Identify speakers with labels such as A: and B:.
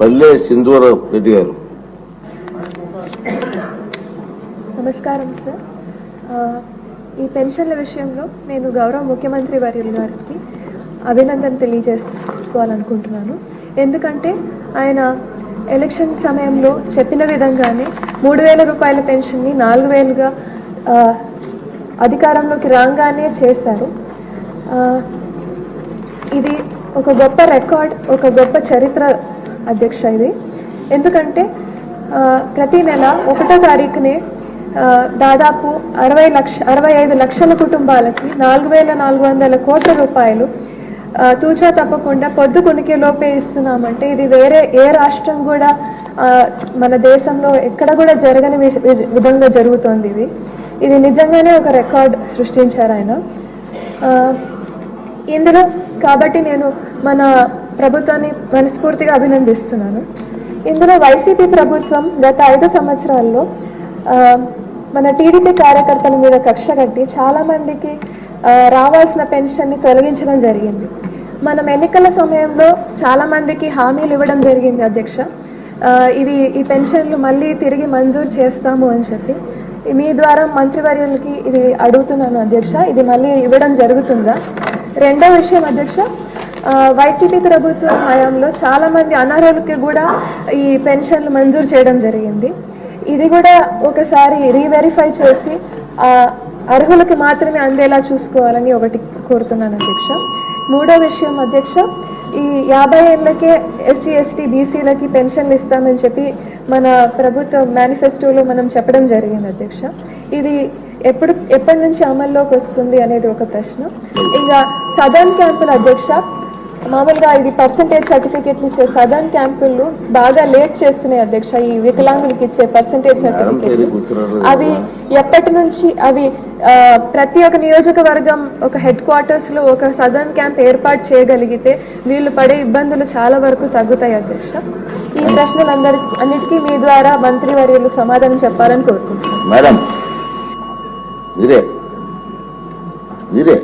A: పల్లె సింధూర రెడ్డి గారు.
B: నమస్కారం సార్ ఈ పెన్షన్ల విషయంలో నేను గౌరవ ముఖ్యమంత్రి వర్యులు గారికి అభినందన తెలియజేసుకోవాలనుకుంటున్నాను. ఎందుకంటే ఆయన ఎలక్షన్ సమయంలో చెప్పిన విధంగానే మూడు వేల రూపాయల పెన్షన్ని నాలుగు వేలుగా అధికారంలోకి రాగానే చేశారు. ఇది ఒక గొప్ప రికార్డ్ ఒక గొప్ప చరిత్ర అధ్యక్ష ఇది ఎందుకంటే ప్రతి నెల ఒకటో తారీఖునే దాదాపు అరవై లక్ష అరవై ఐదు లక్షల కుటుంబాలకి నాలుగు వేల నాలుగు వందల కోట్ల రూపాయలు తూచా తప్పకుండా పొద్దు లోపే ఇస్తున్నామంటే ఇది వేరే ఏ రాష్ట్రం కూడా మన దేశంలో ఎక్కడ కూడా జరగని విధంగా జరుగుతోంది ఇది. ఇది నిజంగానే ఒక రికార్డ్ సృష్టించారు ఆయన. ఇందులో కాబట్టి నేను మన ప్రభుత్వాన్ని మనస్ఫూర్తిగా అభినందిస్తున్నాను. ఇందులో వైసీపీ ప్రభుత్వం గత ఐదు సంవత్సరాల్లో మన టీడీపీ కార్యకర్తల మీద కక్ష కట్టి చాలామందికి రావాల్సిన పెన్షన్ని తొలగించడం జరిగింది. మనం ఎన్నికల సమయంలో చాలామందికి హామీలు ఇవ్వడం జరిగింది అధ్యక్ష. ఇవి ఈ పెన్షన్లు మళ్ళీ తిరిగి మంజూరు చేస్తాము అని చెప్పి. మీ ద్వారా మంత్రివర్యులకి ఇది అడుగుతున్నాను అధ్యక్ష. ఇది మళ్ళీ ఇవ్వడం జరుగుతుందా? రెండో విషయం అధ్యక్ష వైసీపీ ప్రభుత్వ హయాంలో చాలా మంది అనర్హులకి కూడా ఈ పెన్షన్లు మంజూరు చేయడం జరిగింది. ఇది కూడా ఒకసారి రీవెరిఫై చేసి అర్హులకు అర్హులకి మాత్రమే అందేలా చూసుకోవాలని ఒకటి కోరుతున్నాను అధ్యక్ష. మూడో విషయం అధ్యక్ష ఈ యాభై ఏళ్ళకే ఎస్సీ ఎస్టీ బీసీలకి పెన్షన్లు ఇస్తామని చెప్పి మన ప్రభుత్వ మేనిఫెస్టోలో మనం చెప్పడం జరిగింది అధ్యక్ష. ఇది ఎప్పుడు ఎప్పటి నుంచి అమల్లోకి వస్తుంది అనేది ఒక ప్రశ్న. ఇంకా సదర్న్ క్యాంపుల అధ్యక్ష మామూలుగా ఇది పర్సంటేజ్ సర్టిఫికెట్లు ఇచ్చే సదర్న్ క్యాంపులు బాగా లేట్ చేస్తున్నాయి అధ్యక్ష. ఈ వికలాంగులకి ఇచ్చే పర్సంటేజ్
A: గుర్తురాదు
B: అవి ఎప్పటి నుంచి అవి ప్రతి ఒక్క నియోజకవర్గం ఒక హెడ్ క్వార్టర్స్లో ఒక సదర్న్ క్యాంప్ ఏర్పాటు చేయగలిగితే వీళ్ళు పడే ఇబ్బందులు చాలా వరకు తగ్గుతాయి అధ్యక్ష. ఈ ప్రశ్నలందరి అన్నిటికీ మీ ద్వారా మంత్రివర్యులు సమాధానం చెప్పాలని కోరుకుంటున్నాను.
A: మేడం మీరే మీరే.